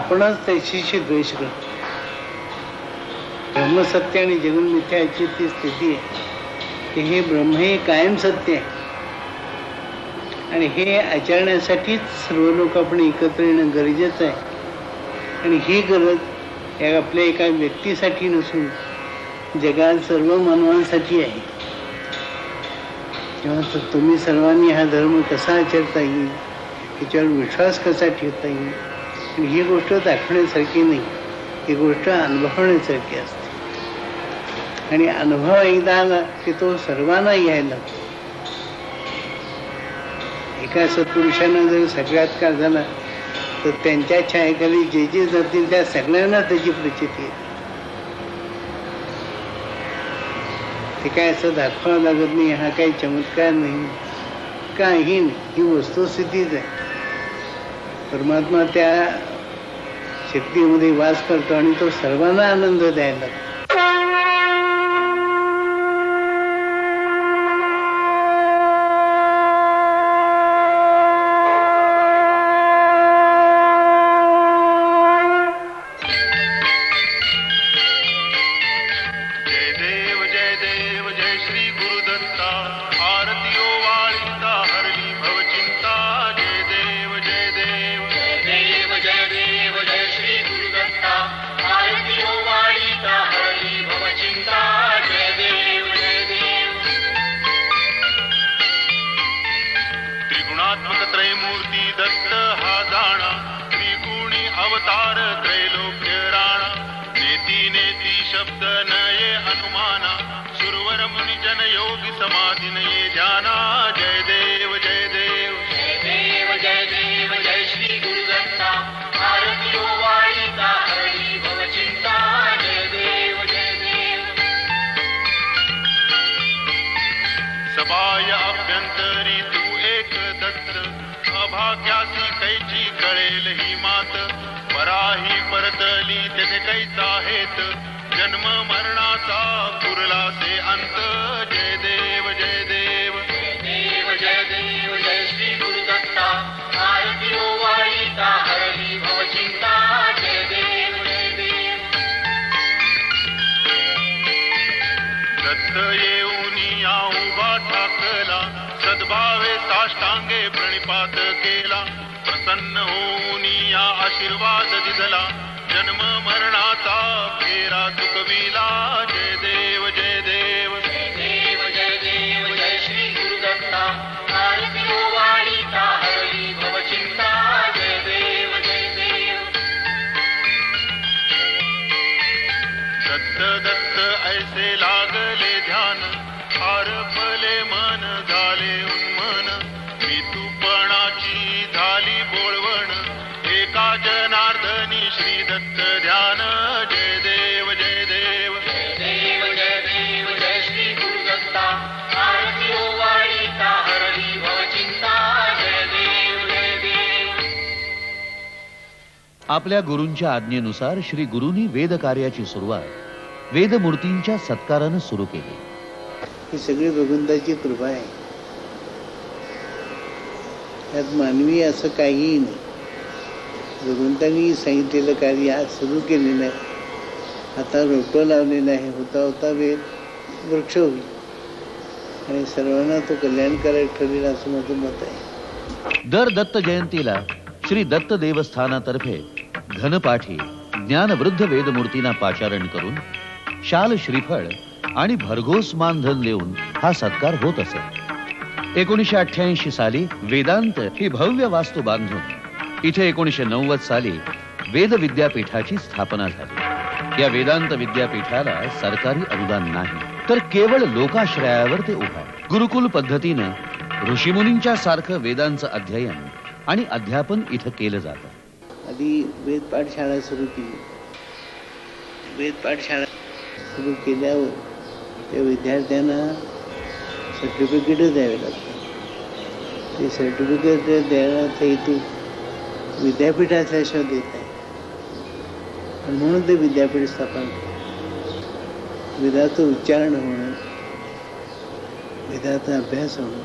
आपणच त्याच्याशी द्वेष करतो. ब्रह्मसत्य आणि जगन मिथ्याची ती स्थिती आहे. की हे ब्रह्म हे कायम सत्य आहे. आणि हे आचरण्यासाठीच सर्व लोक आपण एकत्र येणं गरजेचं आहे. आणि ही गरज या आपल्या एका व्यक्तीसाठी नसून जगात सर्व मानवांसाठी आहे. तेव्हा तुम्ही सर्वांनी हा धर्म कसा आचरता येईल? याच्यावर विश्वास कसा ठेवता येईल? ही गोष्ट दाखवण्यासारखी नाही. ही गोष्ट अनुभवण्यासारखी असते. आणि अनुभव एकदा आला की तो सर्वांना यायला एका सत्पुरुषानं जर साक्षात्कार झाला तर त्यांच्या छायेखाली जे जे जातील त्या सगळ्यांना त्याची प्रचिती येते. ते काय असं दाखवावं लागत नाही हा काही चमत्कार नाही काही नाही. ही वस्तुस्थितीच आहे. परमात्मा त्या शक्तीमध्ये वास करतो आणि तो सर्वांना आनंद द्यायला लागतो. जन योगी समाधी नये ध्याना ठाकला सद्भावे साष्टांगे प्रणिपात केला. प्रसन्न होऊन या आशीर्वाद दिदला. जन्म मरणाचा आपल्या गुरूंच्या आज्ञेनुसार श्री गुरूंनी वेद कार्याची सुरुवात वेदमूर्तींच्या सत्कारानं सुरू केली. ही सगळी भगवंताची कृपा आहे. त्यात मानवी असं काहीही नाही. भगवंतांनी सांगितलेलं कार्य आज सुरू केलेलं आहे. आता रोपं लावलेलं आहे. होता होता वेळ वृक्ष होईल. आणि सर्वांना तो कल्याणकारक ठरेल असं माझं मत आहे. दर दत्त जयंतीला श्री दत्त देवस्थानातर्फे घनपाठी ज्ञानवृद्ध वेदमूर्तींना पाचारण करून शाल श्रीफळ आणि भरघोस मानधन देऊन हा सत्कार होत असे. एकोणीशे अठ्ठ्याऐंशी साली वेदांत ही भव्य वास्तू बांधून इथे एकोणीशे नव्वद साली वेद विद्यापीठाची स्थापना झाली. या वेदांत विद्यापीठाला सरकारी अनुदान नाही तर केवळ लोकाश्रयावर ते उभा गुरुकुल पद्धतीनं ऋषीमुनींच्या सारखं वेदांचं अध्ययन आणि अध्यापन इथं केलं जातं. आधी वेद पाठशाळा सुरू केली. वेद पाठशाळा सुरू केल्यावर त्या विद्यार्थ्यांना सर्टिफिकेट द्यावे लागतात. ते सर्टिफिकेट द्यायला हेतू विद्यापीठ असल्याशिवाय देत नाही म्हणून ते विद्यापीठ स्थापन वेदाचं उच्चारण होणं वेदाचा अभ्यास होणं